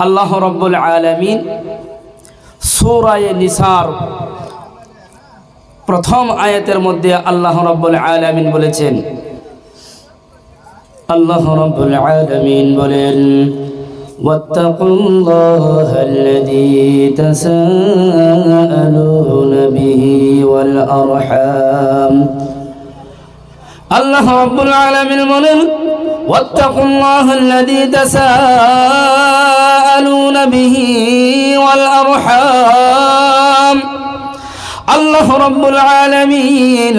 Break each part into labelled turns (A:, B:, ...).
A: আল্লাহ রব্বুল আলমিন সুরায় নিসার প্রথম আয়াতের মধ্যে আল্লাহ রব্বুল আলমিন বলেছেন আল্লাহ রব্বুল আলমিন বলেন واتقوا الله الذي تساءلون به والأرحام আল্লাহ রব্বুল আলামিন বলেন واتقوا الله الذي تساءلون به والأرحام আল্লাহ রব্বুল আলামিন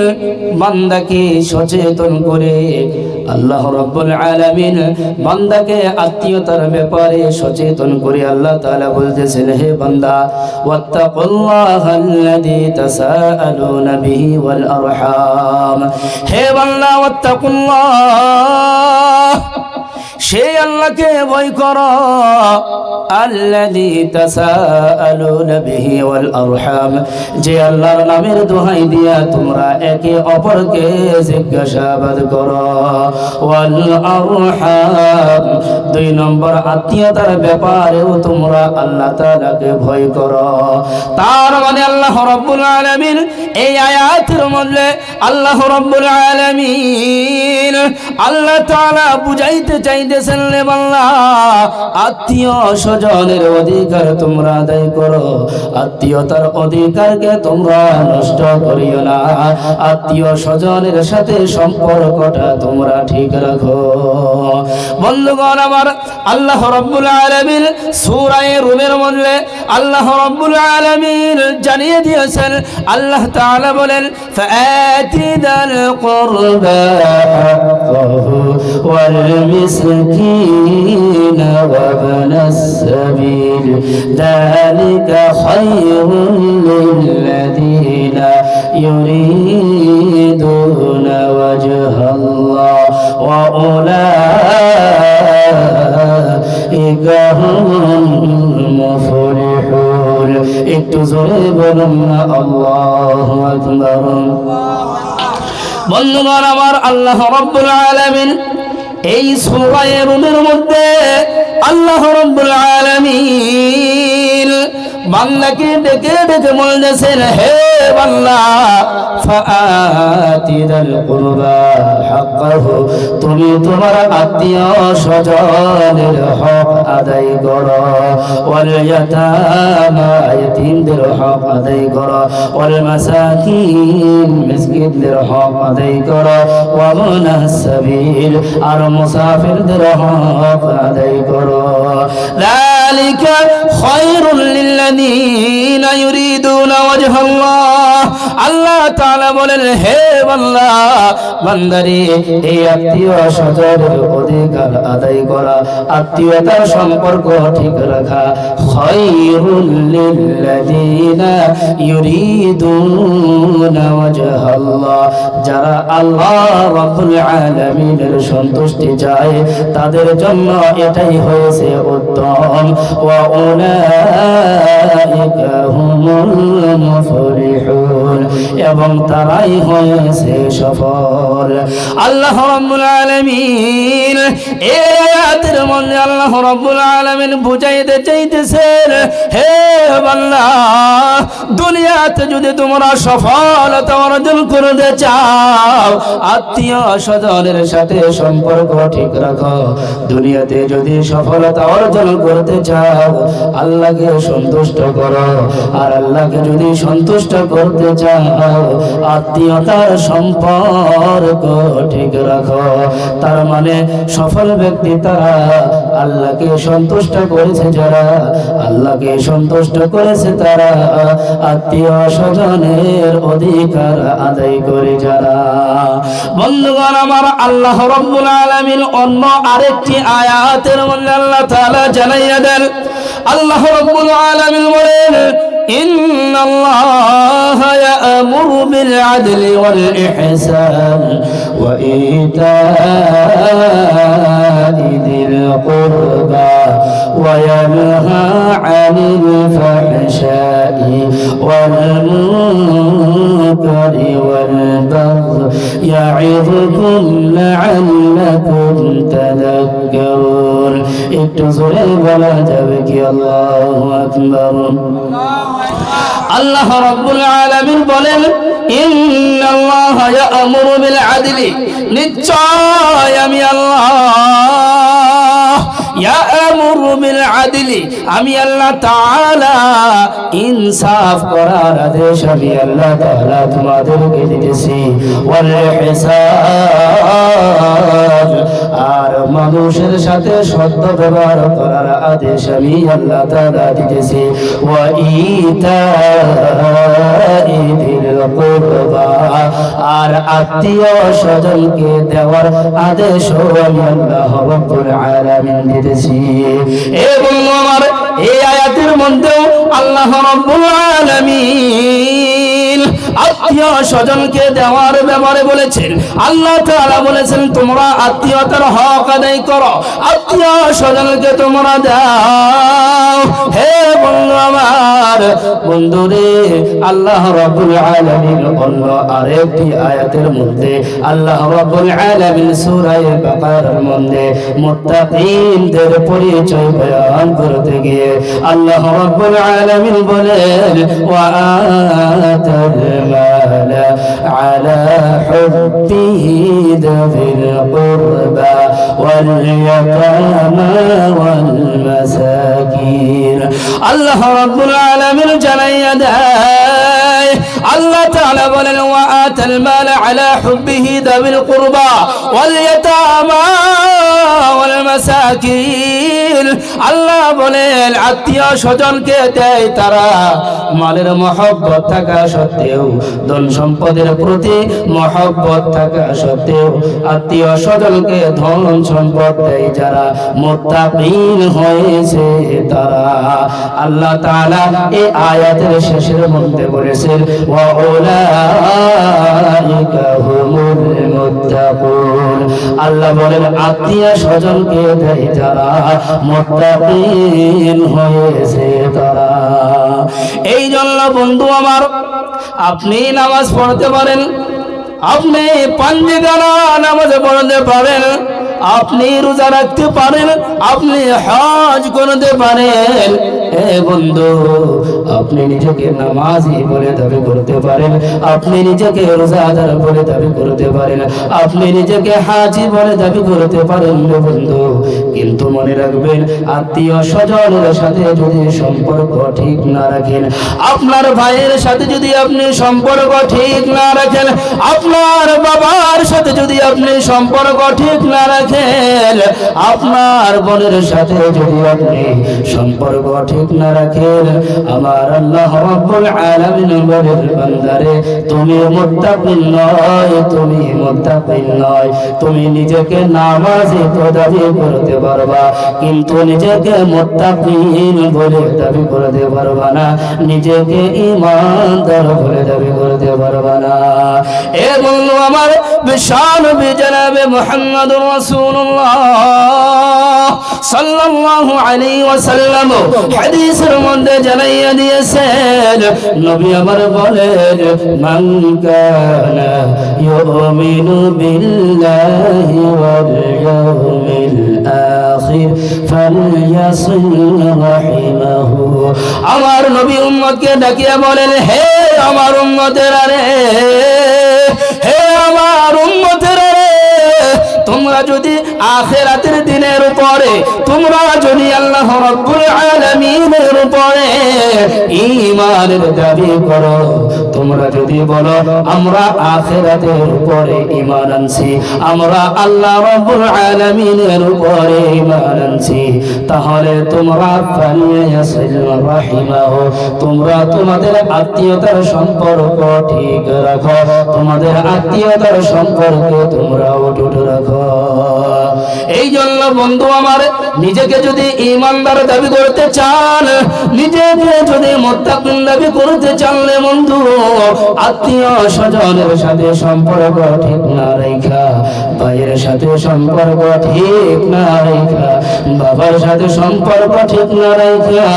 A: বান্দাকে সচেতন করে আল্লাহ রব্বুল আলামিন বান্দাকে আত্মীয়তার ব্যাপারে সচেতন করে আল্লাহ তাআলা বলতেছেন হে বান্দা ওয়াত্তাকুল্লাহাল্লাযী তাসাআলুনা বিহি ওয়াল আরহাম হে বান্দা ওয়াত্তাকুল্লাহ সেই আল্লাহকে ভয় কর। যে আল্লাহর নামের দোহাই দিয়া তোমরা একে অপরকে জিজ্ঞাসাবাদ দুই নম্বর আত্মীয়তার ব্যাপারেও তোমরা আল্লাহ তাআলাকে ভয় করো। তার মানে আল্লাহ রাব্বুল আলামিন এই আয়াতের মধ্যে আল্লাহ আল্লাহ তাআলা বুঝাইতে চাইতেছেন রে বাংলা আত্মীয় স্বজনের অধিকার তোমরা আদায় করো। আত্মীয়তার অধিকারকে তোমরা নষ্ট করিও না। আত্মীয় স্বজনের সাথে সম্পর্কটা তোমরা ঠিক রাখো। বন্ধুগণ, আমার আল্লাহ রব্বুল আলামিন সূরা রুমের মধ্যে আল্লাহ রব্বুল আলামিন জানিয়ে দিয়েছেন। আল্লাহ তাআলা বলেন কুরবা ওয়াল মিসকিন ওয়া ইবনাস সাবিল যালিকা খায়রুল লিল্লাযিনা ইউরিদুনা ওয়াজহাল্লাহ ওয়া উলাইকা হুমুল মুফলিহুন একটু জোরে বন্ধুগণ আমার আল্লাহ রব্বুল আলামিন এই সূরা রুমের মধ্যে আল্লাহ রব্বুল আলামিন বান্দাকে ডেকে ডেকে বলতেছেন হে তুমি তোমার আত্মীয় স্বজনের হক আদায় করো। হক আদায় করো। হক আদায় করো। আর মুসাফিরদের হক আদায় করো। আল্লাহ বলেন, হে বান্দা এই আত্মীয় স্বজনের অধিকার আদায় করা, আত্মীয়তার সম্পর্ক ঠিক রাখা যারা আল্লাহ রাব্বুল সন্তুষ্টি চায়, তাদের জন্য এটাই হয়েছে উত্তম। ওয়া উলাইকা হুমুল মুফলিহুন এবং তারাই হয়েছে সফল। আল্লাহ রাব্বুল আলামিন এই আয়াতের মধ্যে আল্লাহ রাব্বুল আলামিন বুঝাইতে চাইতেছেন, হে বান্দা, দুনিয়াতে যদি তোমরা সফলতা অর্জন করতে চাও, আত্মীয় স্বজনের সাথে সম্পর্ক ঠিক রাখো। দুনিয়াতে যদি সফলতা অর্জন করতে চাও, আল্লাহকে সন্তুষ্ট করো। আর আল্লাহকে যদি সন্তুষ্ট করতে চাও আত্মীয়তার সম্পর্ক ঠিক রাখো। তার মানে সফল ব্যক্তি তারা আল্লাহকে সন্তুষ্ট করেছে যারা, আল্লাহকে সন্তুষ্ট করেছে তারা আত্মীয় স্বজনের অধিকার আদায় করে যারা। বন্ধুগণ, আমার আল্লাহ রব্বুল আলামিন অন্য আরেকটি আয়াতের মধ্যে আল্লাহ তাআলা জানাইয়া দেন الله رب العالمين بولين إن الله يأمر بالعدل والإحسان وإيتاء ذي القربى وينهى عن الفحشاء والمنكر والبغي يعظكم لعلكم تذكرون. আকবর একটু জোরে বলা যাবে কি আল্লাহ আকবর। আল্লাহ রাব্বুল আলামিন বলেন, ইন্নাল্লাহ ইয়া'মুরু বিল আদলি। নিশ্চয় আমি আল্লাহ আদলি আমি আল্লাহ তাআলা ইনসাফ করার আদেশ আমি আল্লাহ তাআলা তোমাদেরকে দিতেছি। ওয়াল হিসাব। আর মানুষের সাথে সত্য ব্যবহার করার আদেশ আমি আল্লাহ তাআলা দিতেছি। ওয়া কুরবা। আর আত্মীয় স্বজনকে দেওয়ার আদেশ আমি আল্লাহ রব্বুল আলামিন দিতেছি। এবং আমার, এই আয়াতের মধ্যেও আল্লাহ আত্মীয় স্বজনকে দেওয়ার ব্যাপারে বলেছেন। আল্লাহ তাআলা বলেছেন, তোমরা আত্মীয়তার হক আদায় করো, আত্মীয় স্বজনকে তোমরা দাও। হে বন্ধু আমার বন্ধুরে আল্লাহ রাব্বুল আলামিন অন্য আরেকটি আয়াতের মধ্যে আল্লাহ রাব্বুল আলামিন সূরা বাকারার মধ্যে মুত্তাকিনদের পরিচয় বয়ান করতে গিয়ে আল্লাহ রাব্বুল আলামিন বলেন, ওয়া আতাল মাল আলা হুব্বিহি যাবিল কুরবা। ওয়াল ইয়াতামা ওয়াল মাসাকিন আল্লাহ রাব্বুল আলামিন জানাইয়া দেয় আল্লাহ তাআলা বলেন ওয়া আতাল মাল আলা হুব্বিহি যাবিল কুরবা ওয়াল ইয়াতামা ওয়াল মাসাকিন আল্লাহ বলেন, আত্মীয় স্বজনকে দেয় তারা। মালের মহব্বত থাকা সত্ত্বেও, ধন সম্পদের প্রতি মহব্বত থাকা সত্ত্বেও, আত্মীয় স্বজনকে ধন সম্পদ দেয় যারা মোত্তাকিন হয়েছে তারা। আল্লাহ তাআলা এই আয়াতের শেষের মধ্যে বলেছেন, ওয়া উলাইকা হুমুল মুত্তাকুন। আল্লাহ বলেন, আত্মীয় স্বজনকে দেয় যারা মুত্তাকিন হয়েছে তারা। এই জন্য বন্ধু আমার, আপনি নামাজ পড়তে পারেন, আপনি পাঞ্জে গানা নামাজ পড়তে পারেন, আপনি রোজা রাখতে পারেন, আপনি হজ করতে পারেন বন্ধু, আপনি নিজেকে নামাজি বলে দাবি করতে পারেন, আপনি নিজেকে রোজাদার বলে দাবি করতে পারেন, আপনি নিজেকে হাজি বলে দাবি করতে পারেন বন্ধু। কিন্তু মনে রাখবেন, আত্মীয় স্বজনের সাথে যদি সম্পর্ক ঠিক না রাখেন, আপনার ভাইয়ের সাথে যদি আপনি সম্পর্ক ঠিক না রাখেন, আপনার বাবার সাথে যদি আপনি সম্পর্ক ঠিক না রাখেন, আপনার বোনের সাথে যদি আপনি সম্পর্ক ঠিক করতে পারবা, কিন্তু নিজেকে মুত্তাকিন বলে দাবি করতে পারবা না। নিজেকে ইমানদার বলে দাবি করতে পারবা না। এ বন্ধু আমার বিশাল বিজনাবে মুহাম্মদুর রাসূলুল্লাহ সাল্লাল্লাহু আলাইহি ওয়াসাল্লাম। হাদিসের মধ্যে জানাইয়া দিয়েছেন, নবী আমার বলেন, মান কানা ইউমিনু বিল্লাহি ওয়াল ইয়াউমিল আখির ফালইয়াসিল রাহিমাহু। আমার নবী উম্মতকে ডাকিয়া বলেন, হে আমার উম্মতেরা রে হে আমার উম্মতেরা রে তোমরা যদি আখেরাতের দিনের উপরে, তোমরা যদি আল্লাহ রাব্বুল আলামিনের উপরে ঈমানের দাবি করো, তোমরা যদি বলো, আমরা আখেরাতের উপরে ঈমান আনছি, আমরা আল্লাহ রাব্বুল আলামিনের উপরে ঈমান আনছি, তাহলে তোমরা তোমরা তোমাদের আত্মীয়তার সম্পর্ক ঠিক রাখো, তোমাদের আত্মীয়তার সম্পর্ক তোমরা অটুট রাখো। এই জন্য বন্ধু আমার, নিজেকে যদি ইমানদার দাবি করতে চান, নিজেকে যদি মোত্তাকিন দাবি করতে চানলে বন্ধু, আত্মীয় স্বজনের সাথে সম্পর্ক ঠিক না রেখা। ভাইয়ের সাথে সম্পর্ক ঠিক না রেখা, বাবার সাথে সম্পর্ক ঠিক না রেখা,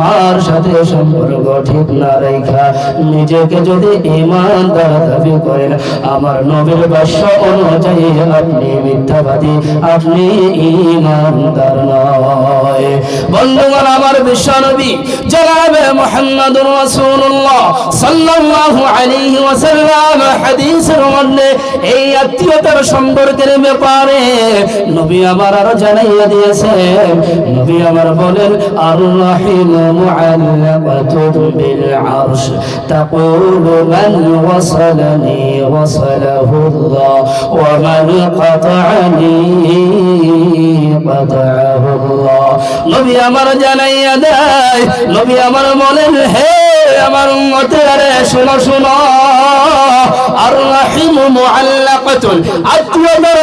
A: মার সাথে সম্পর্ক ঠিক না রেখা। নিজেকে যদি ইমানদার দাবি করেন, আমার নবীর বাস্য অনুযায়ী আপনি মিথ্যাবাদী, আপনি ইমানদার নয়। বন্ধুগণ, আমার বিশ্ব নবী জনাবে মুহাম্মদুর রাসূলুল্লাহ সাল্লাল্লাহু আলাইহি ওয়াসাল্লাম হাদিসের মধ্যে এই আত্মীয়তার সম্পর্কের ব্যাপারে নবী আমার আরও জানাইয়া দিয়েছেন নবী আমার বলেন আর রাহিম বিল আরশ মান ওয়া মান নবী আমার জানাইয়া দেয়, নবী আমার বলেন, হে আমার উম্মতেরা শোনো শোনো। আর আত্মীয়তার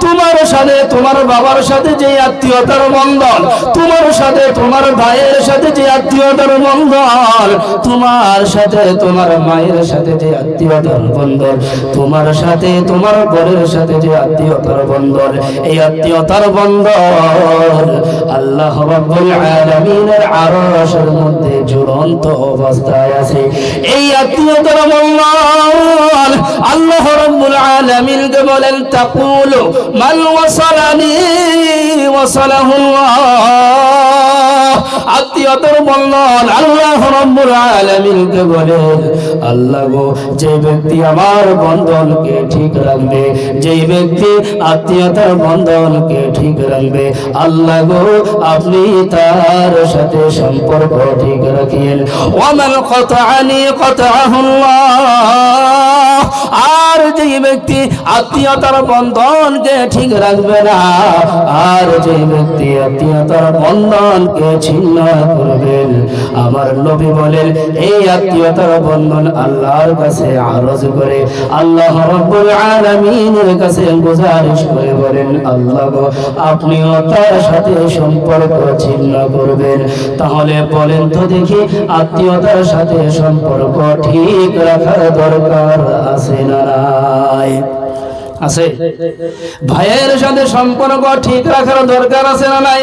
A: তোমার সাথে তোমার বাবার সাথে যে আত্মীয়তার বন্ধন তোমার সাথে তোমার ভাইয়ের সাথে যে আত্মীয়তার তোমার সাথে তোমার মায়ের সাথে যে আত্মীয়তার বন্ধন তোমার সাথে তোমার সাথে যে আত্মীয়তার বন্ধন এই আত্মীয়তার বন্ধন আল্লাহ আরশের মধ্যে ঝুলন্ত অবস্থায় আছে। এই বন্ধন আল্লাহ রাব্বুল আলামিনকে বলেন তাকুলু মান ওয়াসালানি ওয়াসালাহু আল্লাহ আত্মীয়তার বন্ধন আল্লাহ রাব্বুল আলামিনকে বলেন আল্লাহ গো, যে ব্যক্তি আমার বন্ধনকে ঠিক রাখবে যে ব্যক্তি আত্মীয়তার বন্ধনকে ঠিক রাখবে, আল্লাহ গো, আপনি তার সাথে সম্পর্ক ঠিক রাখিয়েন। ওয়ামান কতআনি কতআহুল্লাহ আর যে ব্যক্তি আত্মীয়তার বন্ধনকে ঠিক রাখবে না, আর যে ব্যক্তি আত্মীয়তার বন্ধনকে ছিন্ন করবেন। আমার নবী বলেন, এই আত্মীয়তার বন্ধন আল্লাহর কাছে আরজ করে, আল্লাহ রব্বুল আলামিনের কাছে গুজারিশ করে বলেন, আল্লাহ গো, আপনিও তার সাথে সম্পর্ক ছিন্ন করবেন। তাহলে বলেন তো দেখি, আত্মীয়তার সাথে সম্পর্ক ঠিক রাখার দরকার আছে না নাই? আছে। ভাইয়ের সাথে সম্পর্ক ঠিক রাখার দরকার আছে না নাই?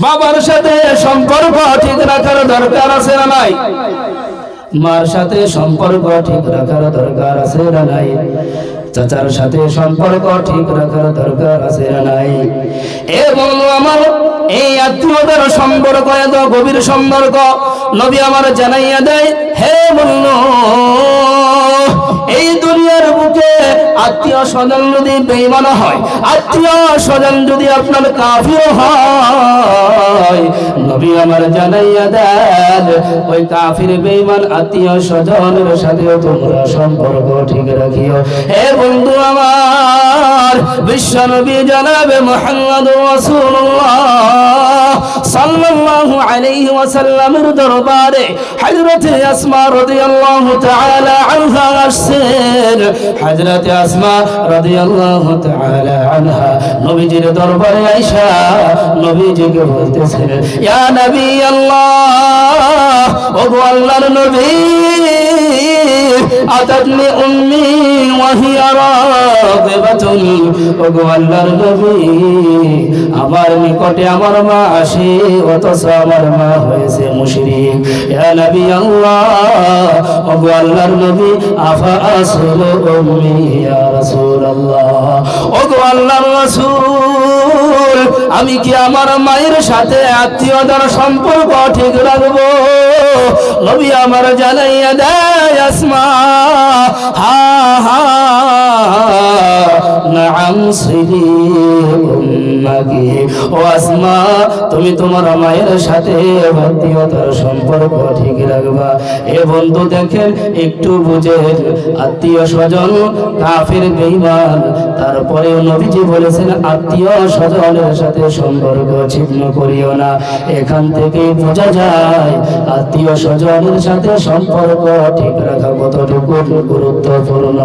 A: বাবার সাথে সম্পর্ক ঠিক রাখার দরকার আছে না নাই? মার সাথে সম্পর্ক ঠিক রাখার দরকার আছে না নাই? চাচার সাথে সম্পর্ক ঠিক রাখার দরকার আছে না নাই? এ বন্ধু আমার, এই আত্মীয়তার সম্পর্ক, এত গভীর সম্পর্ক নবী আমার জানাইয়া দেয়, হে বন্ধু, এই দুনিয়ার বুকে আত্মীয় স্বজন যদি বেইমান হয়, আত্মীয় স্বজন যদি আপনার কাফির হয়, নবী আমার জানাইয়া দেন, ওই কাফির বেইমান আত্মীয় স্বজনের সাথে তোমরা সম্পর্ক ঠিক রাখিও। হে বন্ধু আমার, বিশ্ব নবী জানাবে মোহাম্মদ রাসূলুল্লাহ। সাল্লাল্লাহু আলাইহি ওয়াসাল্লামের দরবারে হযরত আসমা রাদিয়াল্লাহু তাআলা আনহা আসছেন। হযরত আসমা রাদিয়াল্লাহু তাআলা আনহা নবীজির দরবারে আয়েশা নবীজিকে বলতেছেন, ইয়া নবী আল্লাহ ও আল্লাহর নবী আতাতনি উম্মি ওয়া হিয়া রাগিবাতুন ও আল্লাহর নবী, আমার নিকটে আমার মা অথচ আমার মা হয়েছে মুশরিক। ইয়া নবী আল্লাহ ও গো আল্লাহর নবী, আফা উম্মি, ইয়া রাসূলুল্লাহ। ও গো আল্লাহর রাসূল, আমি কি আমার মায়ের সাথে আত্মীয়তার সম্পর্ক ঠিক রাখব? নবী আমার জানাইয়া দেয় আসমা, হা হা মায়ের সাথে আত্মীয়তার সম্পর্ক ঠিক রাখবা। এ বন্ধু দেখেন, একটু বুঝে। আত্মীয় স্বজন কাফের বেঈমান তারপরেও নবীজি বলেছেন, আত্মীয় স্বজনের সাথে সম্পর্ক ছিন্ন করিও না। এখান থেকে বোঝা যায়, আত্মীয় স্বজনের সাথে সম্পর্ক ঠিক রাখা কতটুকু গুরুত্বপূর্ণ।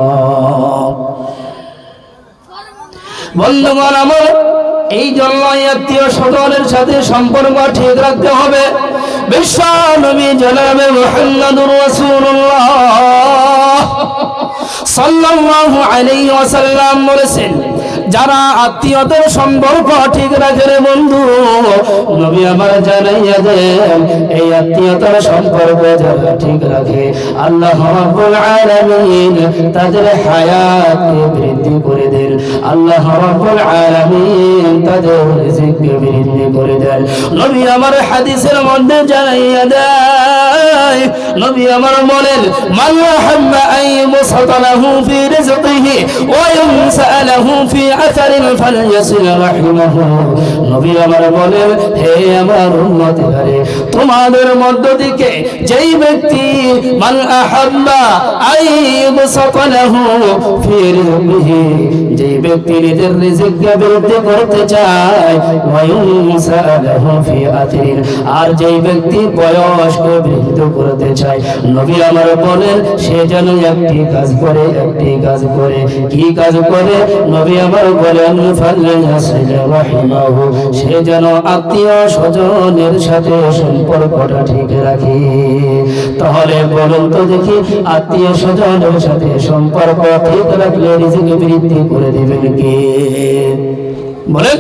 A: বন্ধুগণ, আমার এই জন্য আত্মীয় স্বজনের সাথে সম্পর্ক ঠিক রাখতে হবে। বিশ্ব নবী জনাবে মোহাম্মদুর রাসূলুল্লাহ। সাল্লাল্লাহু আলাইহি ওয়াসাল্লাম বলেছেন যারা আত্মীয়তার সম্পর্ক ঠিক রাখে রে বন্ধু, নবী আমার জানাইয়া দেন, এই আত্মীয়তার সম্পর্ক যারা ঠিক রাখে, আল্লাহ রাব্বুল আলামিন তাদের হায়াতকে বৃদ্ধি করে দেন। আল্লাহ রাব্বুল আলামিন তাদের রিজিককে বৃদ্ধি করে দেন। নবী আমার হাদিসের মধ্যে জানাইয়া নবী আমার বলেন হাম্মা আই মুসাতালাহু ফি রিজকিহি ওয়া ইনসালাহু ফি আথারিন ফালইয়াসিল রাহিমাহু। নবী আমার বলেন, হে আমার উম্মতেরা তোমাদের মধ্য থেকে যেই ব্যক্তি, মান আই মুসাতালাহু ফি রিজকিহি যেই ব্যক্তি নিজের রিজিককে বৃদ্ধি করতে চায়, ওয়া ইনসালাহু ফি আথারিন আর যেই ব্যক্তি বয়সকে বৃদ্ধি করতে চায়। নবী আমার বলেন, সে যেন একটি কাজ করে, একটি কাজ করে। কি কাজ করে? নবী আমার বলেন সে যেন আত্মীয় স্বজনের সাথে সম্পর্কটা ঠিক রাখে। তাহলে বলুন তো দেখি, আত্মীয় স্বজনের সাথে সম্পর্ক ঠিক রাখলে রিজিক বৃদ্ধি করে দিবেন কে? বলেন।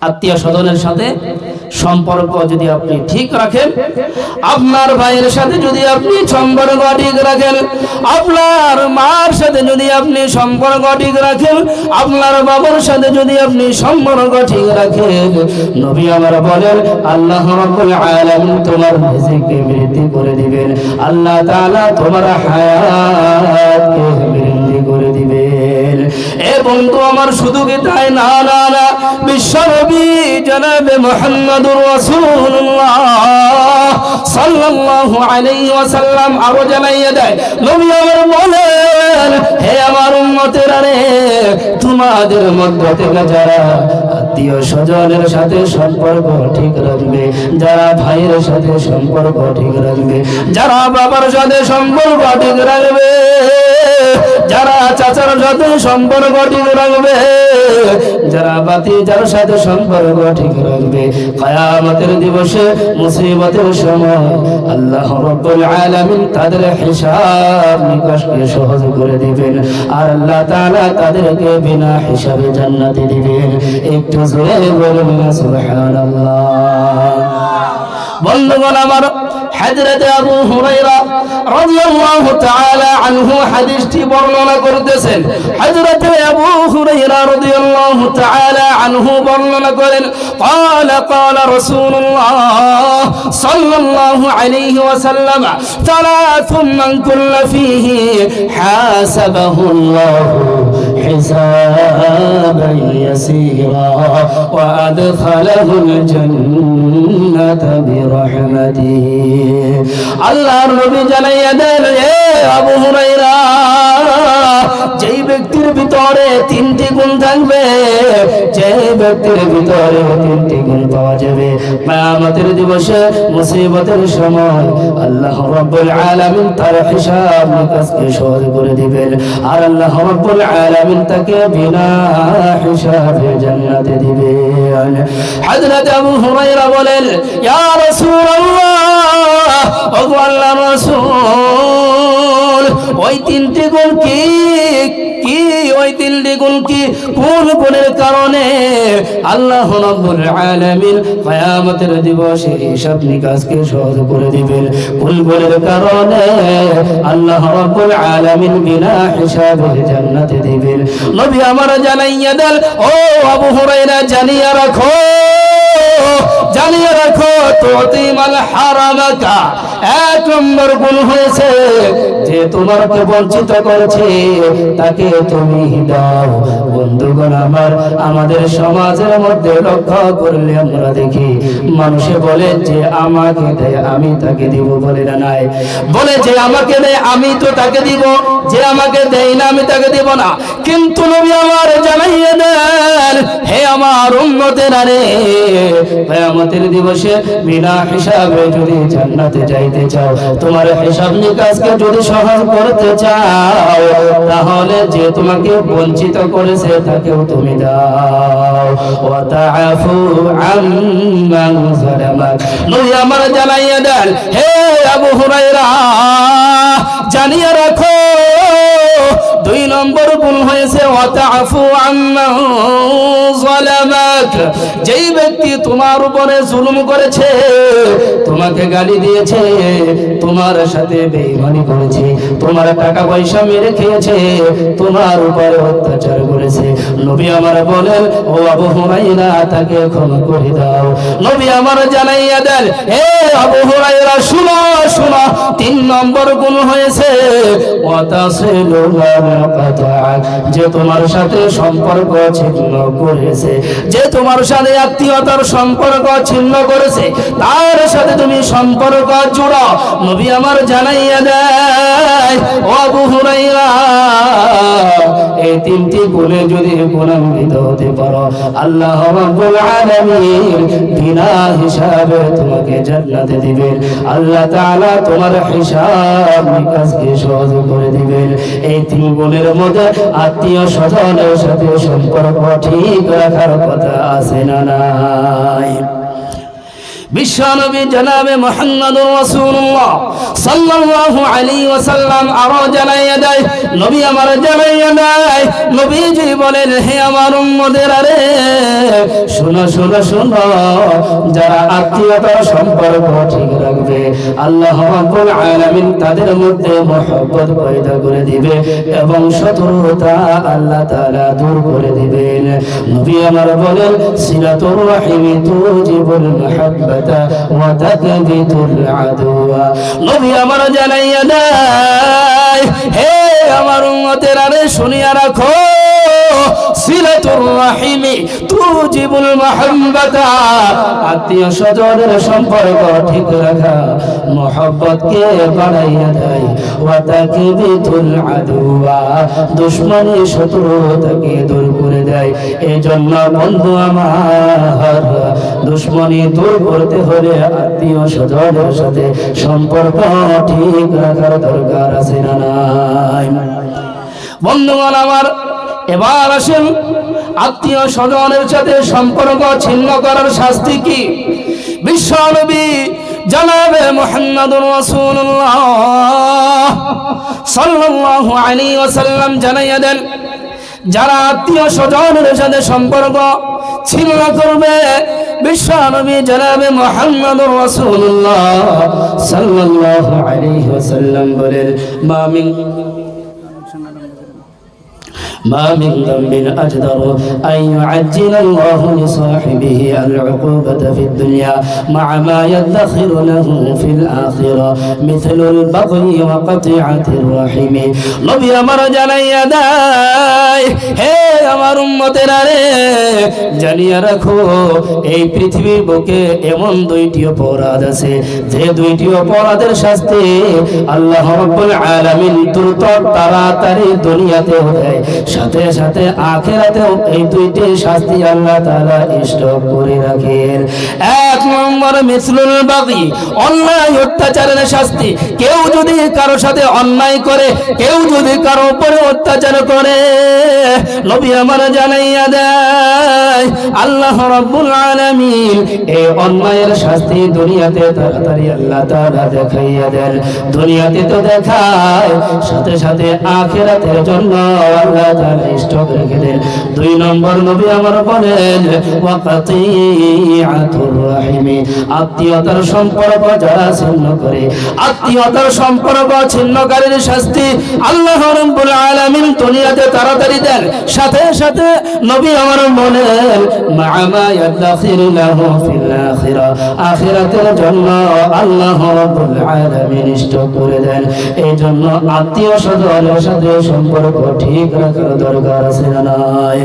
A: আত্মীয় স্বজনের সাথে সম্পর্ক যদি আপনি ঠিক রাখেন, আপনার ভাইয়ের সাথে যদি আপনি সম্পর্ক ঠিক রাখেন, আপনার মার সাথে যদি আপনি সম্পর্ক ঠিক রাখেন, আপনার বাবার সাথে যদি আপনি সম্পর্ক ঠিক রাখেন, নবী আমার বলেন, আল্লাহ তোমার বৃদ্ধি করে দিবেন। আল্লাহ তোমার দিবেন বন্ধু আমার শুধু তাই? না না না। বিশ্বনবী জনাবে মুহাম্মদুর রাসূলুল্লাহ। সাল্লাল্লাহু আলাইহি ওয়াসাল্লাম আরও জানাইয়া দেয়, নবী আমার বলেন হে আমার উম্মতেরা রে, তোমাদের মধ্য থেকে যারা আত্মীয় স্বজনের সাথে সম্পর্ক ঠিক রাখবে, যারা ভাইয়ের সাথে সম্পর্ক ঠিক রাখবে, যারা বাবার সাথে সম্পর্ক ঠিক রাখবে যারা চাচার সাথে সম্পর্ক ঠিক রাখবে, যারা বাতি যার সাথে সম্পর্ক ঠিক রাখবে, কায়ামতের দিবসে, মুসিবতের সময় আল্লাহ রব্বুল আলামিন তাদের হিসাব নিকাশকে সহজ করে দিবেন, আর আল্লাহ তাআলা তাদেরকে বিনা হিসাবে জান্নাতে দিবেন। একটু জোরে বলুন সুবহানাল্লাহ। বন্ধুগণ আমার হযরত আবু হুরায়রা রাদিয়াল্লাহু তাআলা আনহু হাদিসটি বর্ণনা করতেছেন হযরত আবু হুরায়রা রাদিয়াল্লাহু তাআলা আনহু বর্ণনা করেন قال قال رسول الله صلى الله عليه وسلم ثلاث من كل فيه حاسبه الله حسابا يسيرا وأدخله الجنة برحمته আল্লাহর নবী জানাইয়া দেন এ আবু হুরাইরা যেই ব্যক্তির ভিতরে তিনটি গুণ থাকবে যে ব্যক্তির ভিতরে তিনটি গুণ পাওয়া যাবে। কিয়ামতের দিবসে মুসিবতের সময় আল্লাহ রাব্বুল আলামিন তার হিসাব নিকাশকে সহজ করে দিবেন। আর আল্লাহ রাব্বুল আলামিন তাকে বিনা হিসাবে জান্নাতে দিবেন। হযরত আবু হুরায়রা বলেন, ইয়া রাসূলুল্লাহ ওগো আল্লাহর রাসূল, ওই তিনটি গুণ কি? দিবসে নিকাশকে সহজ করে দিবেন। কারণে আল্লাহ রব্বুল আলামিন বিনা হিসাবে জান্নাতে দিবেন। নবী আমার জানাইয়া দেন, ও আবু হুরায়রা, জানিয়া রাখো জানিয়ে রাখো হারামাকা এক নম্বর গুণ হয়েছে। যে বঞ্চিত তাকে তুমি দাও। বন্ধুগণ আমার, আমাদের সমাজের মধ্যে লক্ষ্য করলে আমরা দেখি, মানুষে বলে যে আমাকে দেয় আমি তাকে দিব বলে না, নাই। বলে যে আমাকে দেয় আমি তো তাকে দিব। যে আমাকে দেয় না, আমি তাকে দিব না। কিন্তু নবী আমার জানাইয়ে দেন, হে আমার উন্নতের রে কিয়ামতের দিবসে বিনা হিসাবে যদি জান্নাতে যাইতে চাও, তোমার হিসাব নিকাশকে যদি সহজ করতে চাও, তাহলে যে তোমাকে বঞ্চিত করেছে তাকেও তুমি দাও। ওয়া তাআফু আম্মান যালামাক নবী আমার জানাইয়া দেন, হে আবু হুরায়রা, জানিয়ে রাখো যালামাক। যেই ব্যক্তি তোমার উপরে জুলুম করেছে, তোমাকে গালি দিয়েছে, তোমার সাথে বেঈমানি করেছে, তোমার টাকা পয়সা মেরে খেয়েছে, তোমার উপরে অত্যাচার করেছে। নবী আমার বলেন, ও আবু হুরাইরা তাকে ক্ষমা করে দাও। নবী আমার জানাইয়া দেন হে আবু হুরাইরা শুনো শুনো, তিন নম্বর গুণ হয়েছে যে তোমার সাথে সম্পর্ক ছিন্ন করেছে, যে তোমার সাথে আত্মীয়তার সম্পর্ক ছিন্ন করেছে, তার সাথে তুমি সম্পর্ক জোড়াও নবী আমার জানাইয়া দেয়, ও আবু হুরাইরা এই তিনটি গুণে যদি গুণান্বিত হতে পারো, আল্লাহ রাব্বুল আলামিন বিনা হিসাবে তোমাকে জান্নাতে দিবেন। আল্লাহ তাআলা তোমার হিসাব নিকাশকে সহজ করে দিবেন। এই তিন গুণের মধ্যে আত্মীয় স্বজনের সাথে সম্পর্ক ঠিক রাখার কথা আছে না নাই? বিশ্বনবী জনাবে মুহাম্মদুর রাসূলুল্লাহ আমার সম্পর্ক ঠিক রাখবে, আল্লাহ রাব্বুল আলামিন তাদের মধ্যে মহব্বত পয়দা করে দিবে এবং শত্রুতা আল্লাহ তাআলা দূর করে দিবেন। নবী আমার বলেন সিলাতুর রাহিমি তুজিবুল মাহাব্বাতা তাকবিতুল আদুয়া নবী আমার জানাইয়া দেয় হে আমার উম্মতের আরে শুনিয়া রাখো। সিলাতুর আত্মীয় স্বজনের সম্পর্ক ঠিক রাখা বাড়াইয়া দেয়। ওয়া আদুয়া দুশ্মনী শত্রুতাকে দূর করে দেয়। এই জন্য বন্ধু আমার, দুশ্মনী দূর করতে হলে আত্মীয় স্বজনের সাথে সম্পর্ক ঠিক রাখার দরকার আছে না নাই? বন্ধুগণ আমার, এবার আসেন আত্মীয় স্বজনের সাথে সম্পর্ক ছিন্ন করার শাস্তি কি? বিশ্বনবী জানাবে মোহাম্মদুর রাসূলুল্লাহ সাল্লাল্লাহু আলাইহি ওয়াসাল্লাম জানাইয়া দেন, যারা আত্মীয় স্বজনের সাথে সম্পর্ক ছিন্ন করবে, বিশ্বনবী জানাবে মোহাম্মদুর রাসূলুল্লাহ সাল্লাল্লাহু আলাইহি ওয়াসাল্লাম বলেন মা ما من ذنب أجدر أن يعجل الله لصاحبه العقوبة في الدنيا مع ما يدخر له في الآخرة مثل البغي وقطيعة الرحم নবী আমার জানাইয়া দেয় হে আমার উম্মতেরা রে জানিয়া রাখো এই পৃথিবীর বুকে এমন দুইটি অপরাধ আছে যে দুইটি অপরাধের শাস্তি আল্লাহ রাব্বুল আলামিন দ্রুত তাড়াতাড়ি দুনিয়াতেও দেয় সাথে সাথে আখেরাতেও এই দুইটি শাস্তি আল্লাহ তাআলা স্টক করে রাখেন। এক নম্বর মিসলুল বাগি, অন্যায় অত্যাচারের শাস্তি। কেউ যদি কারও সাথে অন্যায় করে, কেউ যদি কারও উপরে অত্যাচার করে, নবী আমার জানাইয়া দেয়, আল্লাহ রাব্বুল আলামিন এই অন্যায়ের শাস্তি দুনিয়াতে তাড়াতাড়ি আল্লাহ তাআলা দেখাইয়া দেন। দুনিয়াতে তো দেখায়, সাথে সাথে আখেরাতের জন্য আল্লাহ স্টক রেখে দেন। দুই নম্বর নবী আমার বলেন রাহিমি। আত্মীয়তার সম্পর্ক যারা ছিন্ন করে, আত্মীয়তার সম্পর্ক ছিন্নকারীর শাস্তি আল্লাহ রাব্বুল আলামিন দুনিয়াতে তাড়াতাড়ি দেন। সাথে সাথে নবী আমার বলেন মা'মা ইয়াদাখিরু লাহু ফিল আখিরা। আখিরাতের জন্য আল্লাহ রাব্বুল আলামিন স্টক করে দেন। এই জন্য আত্মীয় স্বজনের সাথে সম্পর্ক ঠিক রাখার দরকার আছে না নাই।